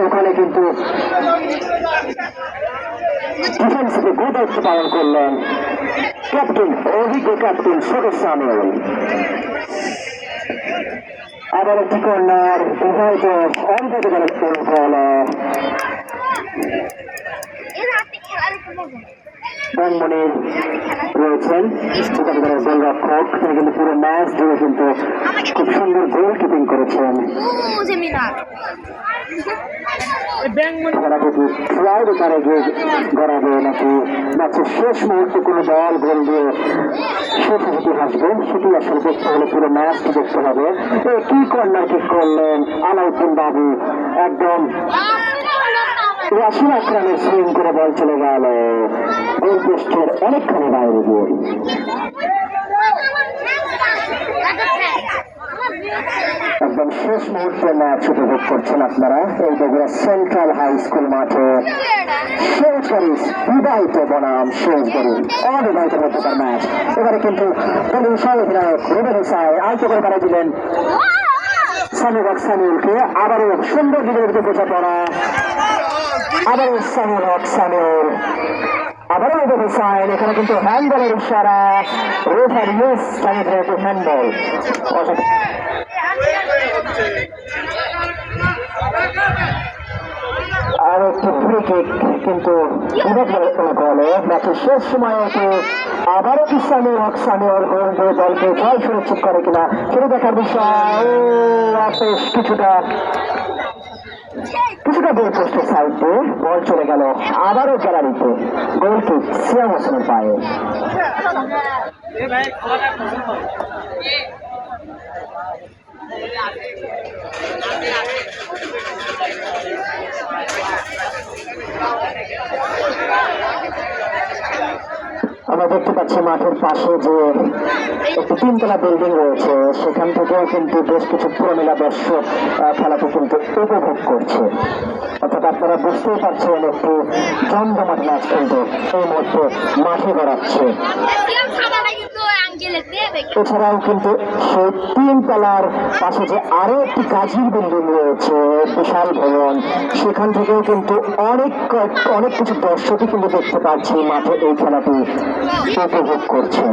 ওখানে কিন্তু ডিফেন্সিভে গো দায়িত্ব পালন করলেন ক্যাপ্টেন অভিজ্ঞ ক্যাপ্টেন সরোজ সামিউল আবার একটি কর্নার উভয় দল অন্তত বল ব্রাহ্মণে রয়েছেন। গোলরক্ষক তিনি কিন্তু পুরো ম্যাচ জুড়ে কিন্তু খুব সুন্দর গোল কিপিং করেছেন। মানে- নাকি শেষ মুহূর্তে কোনো দল গোল দিয়ে শেষ হাসিটি হাসবে? সেটি আসলে দেখতে হলে পুরো ম্যাচটি দেখতে হবে। কি কর্নার কিক করলেন? আলাউদ্দিন বাবু একদম রাশিয়া আক্রমণের সুইং করে বল চলে গেল। গোল পোস্টের অনেকখানি বাইরে দিয়ে একদম শেষ মুহূর্তে ম্যাচ উপভোগ করছেন আপনারা। এই বগুড়া সেন্ট্রাল হাই স্কুল মাঠে শেষগরি বিবাহিত বনাম শেষগরি অবিবাহিত মধ্যকার ম্যাচ। এবারে কিন্তু দলীয় সহ অধিনায়ক রুবেন হোসাই আয়ত করে তারা দিলেন। সামিউল সামিউলকে আবারও সুন্দর দিকে বোঝা পড়া আবারও সামিউল হক সামিউল আবারও রুবেন হোসাইন এখানে কিন্তু হ্যান্ডবলের ইশারা। রেফার ইউস জানিয়ে হ্যান্ডবল অর্থাৎ আর একটি ফ্রি কিক কিন্তু বলে ম্যাচের শেষ আবারও কি সামি হক সামিওর গোল দিয়ে দলকে করে কিনা? সেটা দেখার বিষয়। কিছুটা। কিছুটা গোল করতে সাইডে বল চলে গেল আবারও গ্যালারিতে। গোল কিক সিয়াম হোসেনের পায়ে। আমরা দেখতে পাচ্ছি মাঠের পাশে যে একটি তিনতলা বিল্ডিং রয়েছে। সেখান থেকেও কিন্তু বেশ কিছু পুরমিলা দর্শক খেলাকে কিন্তু উপভোগ করছে। অর্থাৎ আপনারা বুঝতেই পারছেন একটু জমজমাট ম্যাচ কিন্তু এই মুহূর্তে মাঠে গড়াচ্ছে। এছাড়াও কিন্তু সেই তিন তলার পাশে যে আরও একটি কাজীর বিল্ডিং রয়েছে, বিশাল ভবন। সেখান থেকেও কিন্তু অনেক অনেক কিছু দর্শকই কিন্তু দেখতে পাচ্ছি মাঠে এই খেলাটি উপভোগ করছেন।